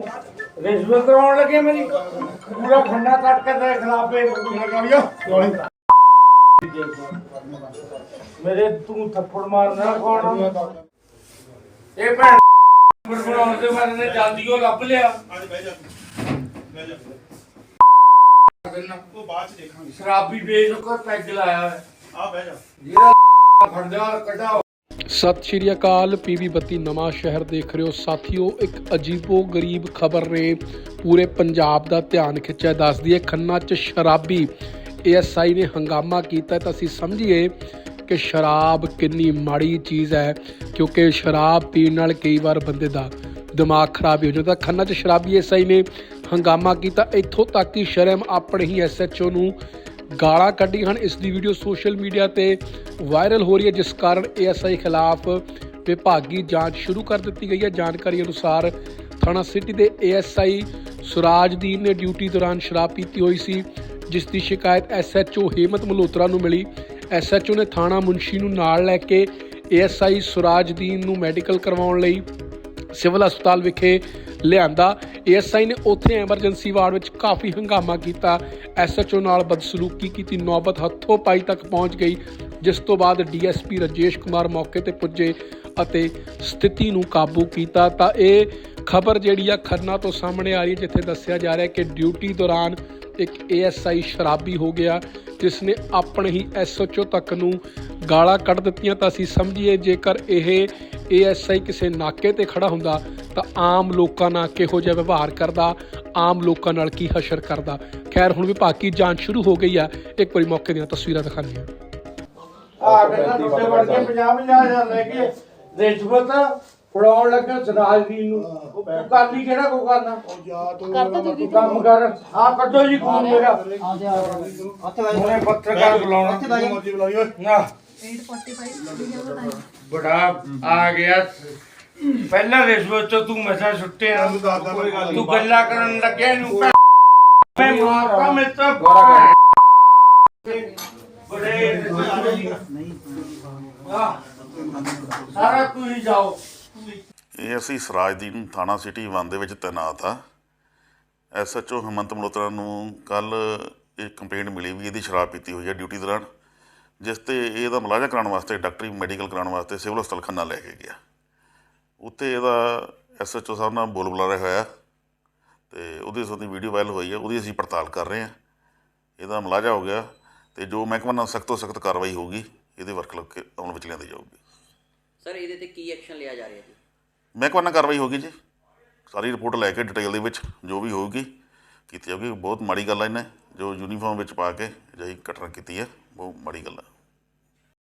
ਤੂੰ ਰਿਸ਼ਵਤ ਕਰਾਉਣ ਲੱਗੇ ਮੇਰੀ। ਪੂਰਾ ਖੰਡਾ ਕੱਟ ਕੇ ਤੇਰੇ ਖਿਲਾਫ ਪੇਸ਼ ਕਰੀਆ ਮੇਰੇ ਤੂੰ ਥੱਪੜ ਮਾਰਨਾ ਕੌਣ? ਇਹ ਭੈਣ ਬਣਾਉਣ ਦੇ ਮਾਰੇ ਨੇ ਜਾਂਦੀ ਉਹ ਲੱਭ ਲਿਆ। ਅੱਜ ਬਹਿ ਜਾ ਬਹਿ ਜਾ ਉਹ ਬਾਅਦ ਚ ਦੇਖਾਂਗੇ। ਸ਼ਰਾਬੀ ਕੇ ਪੈਗ ਲਾਇਆ। ਆ ਬਹਿ ਜਾ। ਜਿਹੜਾ ਫੜਦਾ ਕੱਢਾ ਸਤਿ ਸ਼੍ਰੀ ਅਕਾਲ, ਪੀਵੀ ਬੱਤੀ ਨਵਾਂ ਸ਼ਹਿਰ ਦੇਖ ਰਹੇ ਹੋ। ਸਾਥੀਓ, ਇੱਕ ਅਜੀਬੋ ਗਰੀਬ ਖਬਰ ਨੇ ਪੂਰੇ ਪੰਜਾਬ ਦਾ ਧਿਆਨ ਖਿੱਚਿਆ। ਦੱਸਦੀ ਹੈ ਖੰਨਾ 'ਚ ਸ਼ਰਾਬੀ ਏਐਸਆਈ ਨੇ ਹੰਗਾਮਾ ਕੀਤਾ ਤਾਂ ਅਸੀਂ ਸਮਝੀਏ ਕਿ ਸ਼ਰਾਬ ਕਿੰਨੀ ਮਾੜੀ ਚੀਜ਼ ਹੈ, ਕਿਉਂਕਿ ਸ਼ਰਾਬ ਪੀਣ ਨਾਲ ਕਈ ਵਾਰ ਬੰਦੇ ਦਾ ਦਿਮਾਗ ਖਰਾਬ ਹੋ ਜਾਂਦਾ। ਖੰਨਾ 'ਚ ਸ਼ਰਾਬੀ ਏਐਸਆਈ ਨੇ ਹੰਗਾਮਾ ਕੀਤਾ। ਇੱਥੋਂ ਤੱਕ ਕਿ ਸ਼ਰਮ ਆਪਣੇ ਹੀ ਐਸਐਚਓ ਨੂੰ ਗਾਲਾਂ ਕੱਢੀਆਂ ਹਨ। ਇਸ ਦੀ ਵੀਡੀਓ ਸੋਸ਼ਲ ਮੀਡੀਆ ਤੇ ਵਾਇਰਲ ਹੋ ਰਹੀ ਹੈ, ਜਿਸ ਕਾਰਨ ਏਐਸਆਈ ਖਿਲਾਫ ਵਿਭਾਗੀ ਜਾਂਚ ਸ਼ੁਰੂ ਕਰ ਦਿੱਤੀ ਗਈ ਹੈ। ਜਾਣਕਾਰੀ ਅਨੁਸਾਰ ਥਾਣਾ ਸਿਟੀ ਦੇ ਏਐਸਆਈ ਸੁਰਾਜਦੀਨ ਨੇ ਡਿਊਟੀ ਦੌਰਾਨ ਸ਼ਰਾਬ ਪੀਤੀ ਹੋਈ ਸੀ, ਜਿਸ ਦੀ ਸ਼ਿਕਾਇਤ ਐਸਐਚਓ ਹੇਮਤ ਮਲਹੋਤਰਾ ਨੂੰ ਮਿਲੀ। ਐਸਐਚਓ ਨੇ ਥਾਣਾ ਮੁਨਸ਼ੀ ਨੂੰ ਨਾਲ ਲੈ ਕੇ ਏਐਸਆਈ ਸੁਰਾਜਦੀਨ ਨੂੰ ਮੈਡੀਕਲ ਕਰਵਾਉਣ ਲਈ ਸਿਵਲ ਹਸਪਤਾਲ ਵਿਖੇ ਲਿਆਂਦਾ। ਏਐਸਆਈ ਨੇ ਉੱਥੇ ਐਮਰਜੈਂਸੀ ਵਾਰਡ ਵਿੱਚ ਕਾਫੀ ਹੰਗਾਮਾ ਕੀਤਾ। ਐਸਐਚਓ ਨਾਲ ਬਦਸਲੂਕੀ ਕੀਤੀ, ਨੌਬਤ ਹੱਥੋਂ ਪਾਈ ਤੱਕ ਪਹੁੰਚ ਗਈ, ਜਿਸ ਤੋਂ ਬਾਅਦ ਡੀਐਸਪੀ ਰਾਜੇਸ਼ ਕੁਮਾਰ ਮੌਕੇ ਤੇ ਪੁੱਜੇ ਅਤੇ ਸਥਿਤੀ ਨੂੰ ਕਾਬੂ ਕੀਤਾ। ਤਾਂ ਇਹ ਖਬਰ ਜਿਹੜੀ ਆ ਖੰਨਾ ਤੋਂ ਸਾਹਮਣੇ ਆ ਰਹੀ ਹੈ, ਜਿੱਥੇ ਦੱਸਿਆ ਜਾ ਰਿਹਾ ਹੈ ਕਿ ਡਿਊਟੀ ਦੌਰਾਨ ਇੱਕ ਏਐਸਆਈ ਸ਼ਰਾਬੀ ਹੋ ਗਿਆ, ਜਿਸ ਨੇ ਆਪਣੇ ਹੀ ਐਸਐਚਓ ਤੱਕ ਨੂੰ ਗਾਲਾਂ ਕੱਢ ਦਿੱਤੀਆਂ। ਤਾਂ ਅਸੀਂ ਸਮਝੀਏ, ਜੇਕਰ ਇਹ ਏਐਸਆਈ ਕਿਸੇ ਨਾਕੇ ਤੇ ਖੜਾ ਹੁੰਦਾ ਤਾਂ ਆਮ ਲੋਕਾਂ ਨਾਲ ਕਿਹੋ ਜਿਹਾ ਵਿਵਹਾਰ ਕਰਦਾ ਆਮ ਲੋਕਾਂ ਨਾਲ ਕੀ ਹਸ਼ਰ ਕਰਦਾ। ਖੈਰ ਹੁਣ ਵਿਭਾਗ ਦੀ ਜਾਂਚ ਸ਼ੁਰੂ ਹੋ ਗਈ ਆ। ਇੱਕ ਵਾਰੀ ਮੌਕੇ ਦੀਆਂ ਤਸਵੀਰਾਂ ਦਿਖਾਉਂਦੇ ਹਾਂ। ਆ ਕਹਿੰਦਾ ਟੁੱਟੇ ਵੜ ਕੇ 50 50 ਹਜ਼ਾਰ ਲੈ ਕੇ ਰਿਸ਼ਵਤ ਫੜਾਉਣ ਲੱਗਾ ਸਰਾਜਵੀਰ ਨੂੰ। ਤੂੰ ਕਰ ਲਈ ਕਿਹੜਾ ਕੋ ਕਰਨਾ? ਤੂੰ ਕੰਮ ਕਰ। ਆ ਕੱਢੋ ਜੀ ਖੂਨ ਮੇਰਾ। ਹੁਣੇ ਪੱਤਰਕਾਰ ਬੁਲਾਉਣਾ। ਮੋਦੀ ਬੁਲਾਈ। ਓਏ ਨਾ। ਬੜਾ ਆ ਗਿਆ। ਪਹਿਲਾਂ ਰਿਸ਼ਵਤ ਤੋਂ ਤੂੰ ਮਸਾ ਗੱਲ ਤੂੰ ਗੱਲਾਂ ਕਰਨ ਲੱਗਿਆ ਇਹਨੂੰ। ਮੈਂ ਮਾਰਦਾ ਮੈਂ ਤਾਂ ਬੜੇ ਆਹ, ਸਾਰਾ ਤੁਸੀਂ ਜਾਓ। ਇਹ ਅਸੀਂ ਸਰਾਜਦੀਨ ਥਾਣਾ ਸਿਟੀ 1 ਦੇ ਵਿੱਚ ਤੈਨਾਤ ਆ। ਐਸਐਚਓ ਹਮੰਤ ਮਲਹੋਤਰਾ ਨੂੰ ਕੱਲ ਇਹ ਕੰਪਲੇਂਟ ਮਿਲੀ ਵੀ ਇਹਦੀ ਸ਼ਰਾਬ ਪੀਤੀ ਹੋਈ ਹੈ ਡਿਊਟੀ ਦੌਰਾਨ। ਜਿਸ ਤੇ ਇਹਦਾ ਮੁਲਾਜ਼ਾ ਕਰਾਉਣ ਵਾਸਤੇ ਡਾਕਟਰੀ ਮੈਡੀਕਲ ਕਰਾਉਣ ਵਾਸਤੇ ਸਿਵਲ ਹਸਪਤਾਲ ਖੰਨਾ ਲੈ ਕੇ ਗਿਆ। ਉੱਥੇ ਇਹਦਾ ਐਸਐਚਓ ਸਾਹਿਬ ਨਾਲ ਬੋਲ ਬੁਲਾਰਾ ਹੋਇਆ ਤੇ ਉਹਦੀ ਸੰਬੰਧੀ ਵੀਡੀਓ ਵਾਇਰਲ ਹੋਈ ਹੈ ਉਹਦੀ ਅਸੀਂ ਪੜਤਾਲ ਕਰ ਰਹੇ ਹਾਂ। ਇਹਦਾ ਮੁਲਾਜ਼ਾ ਹੋ ਗਿਆ ਤੇ ਜੋ ਮਹਿਕਮਾ ਨਾਲ ਸਖਤ ਤੋਂ ਸਖਤ ਕਾਰਵਾਈ ਹੋਊਗੀ ਇਹਦੇ ਵਰਕ ਲੱਗ ਕੇ ਅਮਲ ਵਿੱਚ ਲਿਆਂਦੀ ਜਾਊਗੀ। ਸਰ ਇਹਦੇ ਤੇ ਕੀ ਐਕਸ਼ਨ ਲਿਆ ਜਾ ਰਿਹਾ ਜੀ? ਮਹਿਕਮਾ ਨਾਲ ਕਾਰਵਾਈ ਹੋਗੀ ਜੀ। ਸਾਰੀ ਰਿਪੋਰਟ ਲੈ ਕੇ ਡਿਟੇਲ ਦੇ ਵਿੱਚ ਜੋ ਵੀ ਹੋਊਗੀ ਕੀਤੀ ਜਾਊਗੀ। ਬਹੁਤ ਮਾੜੀ ਗੱਲ ਹੈ ਇਹਨੇ ਜੋ ਯੂਨੀਫਾਰਮ ਵਿੱਚ ਪਾ ਕੇ ਅਜਿਹੀ ਘਟਨਾ ਕੀਤੀ ਹੈ। ਬਹੁਤ ਮਾੜੀ ਗੱਲ ਹੈ